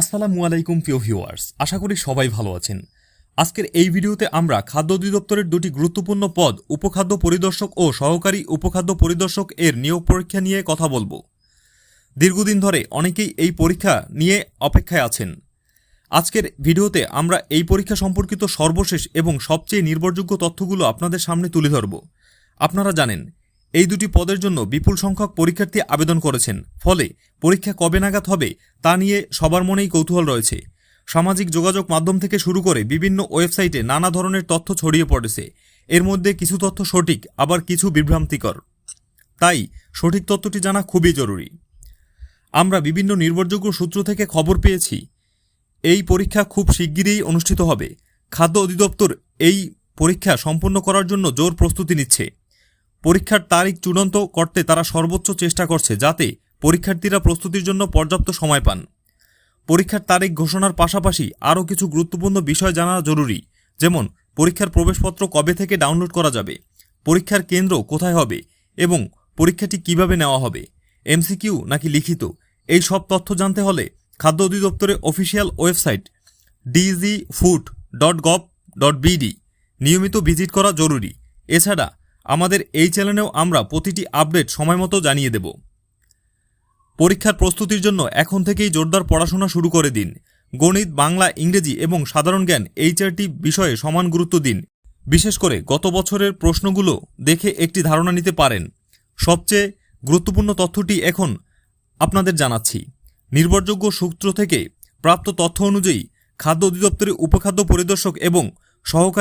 আসসালামু আলাইকুম, প্রিয় ভিউয়ার্স। আশা করি সবাই ভালো আছেন। আজকের এই ভিডিওতে আমরা খাদ্য অধিদপ্তরের দুটি গুরুত্বপূর্ণ পদ, উপখাদ্য পরিদর্শক ও সহকারী উপখাদ্য পরিদর্শক এর নিয়োগ পরীক্ষা নিয়ে কথা বলব। দীর্ঘদিন ধরে অনেকেই এই পরীক্ষা নিয়ে অপেক্ষায় আছেন। আজকের ভিডিওতে আমরা এই পরীক্ষা সম্পর্কিত সর্বশেষ এবং সবচেয়ে নির্ভরযোগ্য তথ্যগুলো আপনাদের সামনে তুলে ধরব। আপনারা জানেন এই দুটি পদের জন্য বিপুল সংখ্যক পরীক্ষার্থী আবেদন করেছেন। ফলে পরীক্ষা কবে নাগাদ হবে তা নিয়ে সবার মনেই কৌতূহল রয়েছে। সামাজিক যোগাযোগ মাধ্যম থেকে শুরু করে বিভিন্ন ওয়েবসাইটে নানা ধরনের তথ্য ছড়িয়ে পড়েছে। এর মধ্যে কিছু তথ্য সঠিক, আবার কিছু বিভ্রান্তিকর। তাই সঠিক তথ্যটি জানা খুবই জরুরি। আমরা বিভিন্ন নির্ভরযোগ্য সূত্র থেকে খবর পেয়েছি। এই পরীক্ষা খুব শিগগিরই অনুষ্ঠিত হবে। খাদ্য অধিদপ্তর এই পরীক্ষা সম্পন্ন করার জন্য জোর প্রস্তুতি নিচ্ছে। পরীক্ষার তারিখ চূড়ান্ত করতে তারা সর্বোচ্চ চেষ্টা করছে যাতে পরীক্ষার্থীরা প্রস্তুতির জন্য পর্যাপ্ত সময় পান। পরীক্ষার তারিখ ঘোষণার পাশাপাশি আরও কিছু গুরুত্বপূর্ণ বিষয় জানা জরুরি, যেমন পরীক্ষার প্রবেশপত্র কবে থেকে ডাউনলোড করা যাবে, পরীক্ষার কেন্দ্র কোথায় হবে এবং পরীক্ষাটি কীভাবে নেওয়া হবে, এমসিকিউ নাকি লিখিত, এই সব তথ্য জানতে হলে খাদ্য অধিদপ্তরের official website DG food dot gov dot BD নিয়মিত ভিজিট করা জরুরি। এছাড়া আমাদের এই চ্যানেলেও আমরা প্রতিটি আপডেট সময়মতো জানিয়ে দেব। পরীক্ষার প্রস্তুতির জন্য এখন থেকেই জোরদার পড়াশোনা শুরু করে দিন। গণিত, বাংলা, ইংরেজি এবং সাধারণ জ্ঞান এই চারটি বিষয়ে সমান গুরুত্ব দিন। বিশেষ করে গত বছরের প্রশ্নগুলো দেখে একটি ধারণা নিতে পারেন। সবচেয়ে গুরুত্বপূর্ণ তথ্যটি এখন আপনাদের জানাচ্ছি। নির্ভরযোগ্য সূত্র থেকে প্রাপ্ত তথ্য অনুযায়ী খাদ্য অধিদপ্তরের উপখাদ্য পরিদর্শক এবং সহকারী